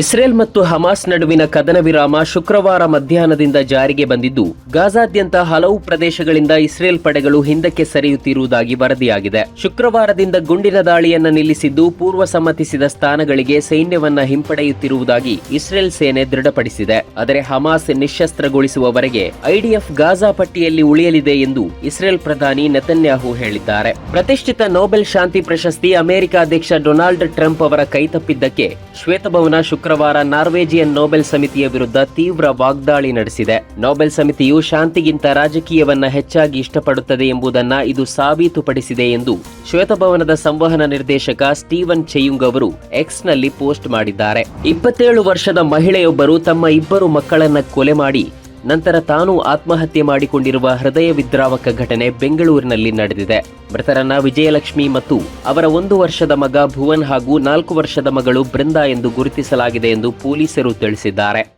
Israel ಮತ್ತು Hamas ನಡುವಿನ ಕದನ ವಿರಾಮ ಶುಕ್ರವಾರ ಮಧ್ಯಾಹ್ನದಿಂದ ಜಾರಿಗೆ ಬಂದಿದ್ದು, ಗಾಜಾದ್ಯಂತ ಹಲವು ಪ್ರದೇಶಗಳಿಂದ ಇಸ್ರೇಲ್ ಪಡೆಗಳು ಹಿಂದಕ್ಕೆ ಸರಿಯುತ್ತಿರುವುದಾಗಿ ವರದಿಯಾಗಿದೆ. ಶುಕ್ರವಾರದಿಂದ ಗುಂಡಿನ ದಾಳಿಯನ್ನು ನಿಲ್ಲಿಸಿದ್ದು, ಪೂರ್ವ ಸಮ್ಮತಿಸಿದ ಸ್ಥಾನಗಳಿಗೆ ಸೈನ್ಯವನ್ನು ಹಿಂಪಡೆಯುತ್ತಿರುವುದಾಗಿ ಇಸ್ರೇಲ್ ಸೇನೆ ದೃಢಪಡಿಸಿದೆ. ಆದರೆ ಹಮಾಸ್ ನಿಶಸ್ತ್ರಗೊಳಿಸುವವರೆಗೆ ಐಡಿಎಫ್ ಗಾಜಾ ಪಟ್ಟಿಯಲ್ಲಿ ಉಳಿಯಲಿದೆ ಎಂದು ಇಸ್ರೇಲ್ ಪ್ರಧಾನಿ ನೆತನ್ಯಾಹು ಹೇಳಿದ್ದಾರೆ. ಪ್ರತಿಷ್ಠಿತ ನೊಬೆಲ್ ಶಾಂತಿ ಪ್ರಶಸ್ತಿ ಅಮೆರಿಕ ಅಧ್ಯಕ್ಷ ಡೊನಾಲ್ಡ್ ಟ್ರಂಪ್ ಅವರ ಕೈತಪ್ಪಿದ್ದಕ್ಕೆ ಶ್ವೇತಭವನ ಶುಕ್ರವಾರ ನಾರ್ವೇಜಿಯನ್ ನೋಬೆಲ್ ಸಮಿತಿಯ ವಿರುದ್ಧ ತೀವ್ರ ವಾಗ್ದಾಳಿ ನಡೆಸಿದೆ. ನೋಬೆಲ್ ಸಮಿತಿಯು ಶಾಂತಿಗಿಂತ ರಾಜಕೀಯವನ್ನ ಹೆಚ್ಚಾಗಿ ಇಷ್ಟಪಡುತ್ತದೆ ಎಂಬುದನ್ನ ಇದು ಸಾಬೀತುಪಡಿಸಿದೆ ಎಂದು ಶ್ವೇತಭವನದ ಸಂವಹನ ನಿರ್ದೇಶಕ ಸ್ಟೀವನ್ ಚೆಯುಂಗ್ ಅವರು ಎಕ್ಸ್ನಲ್ಲಿ ಪೋಸ್ಟ್ ಮಾಡಿದ್ದಾರೆ. ಇಪ್ಪತ್ತೇಳು ವರ್ಷದ ಮಹಿಳೆಯೊಬ್ಬರು ತಮ್ಮ ಇಬ್ಬರು ಮಕ್ಕಳನ್ನ ಕೊಲೆ ಮಾಡಿ ನಂತರ ತಾನು ಆತ್ಮಹತ್ಯೆ ಮಾಡಿಕೊಂಡಿರುವ ಹೃದಯ ವಿದ್ರಾವಕ ಘಟನೆ ಬೆಂಗಳೂರಿನಲ್ಲಿ ನಡೆದಿದೆ. ಮೃತರನ್ನ ವಿಜಯಲಕ್ಷ್ಮಿ ಮತ್ತು ಅವರ ಒಂದು ವರ್ಷದ ಮಗ ಭುವನ್ ಹಾಗೂ ನಾಲ್ಕು ವರ್ಷದ ಮಗಳು ಬೃಂದಾ ಎಂದು ಗುರುತಿಸಲಾಗಿದೆ ಎಂದು ಪೊಲೀಸರು ತಿಳಿಸಿದ್ದಾರೆ.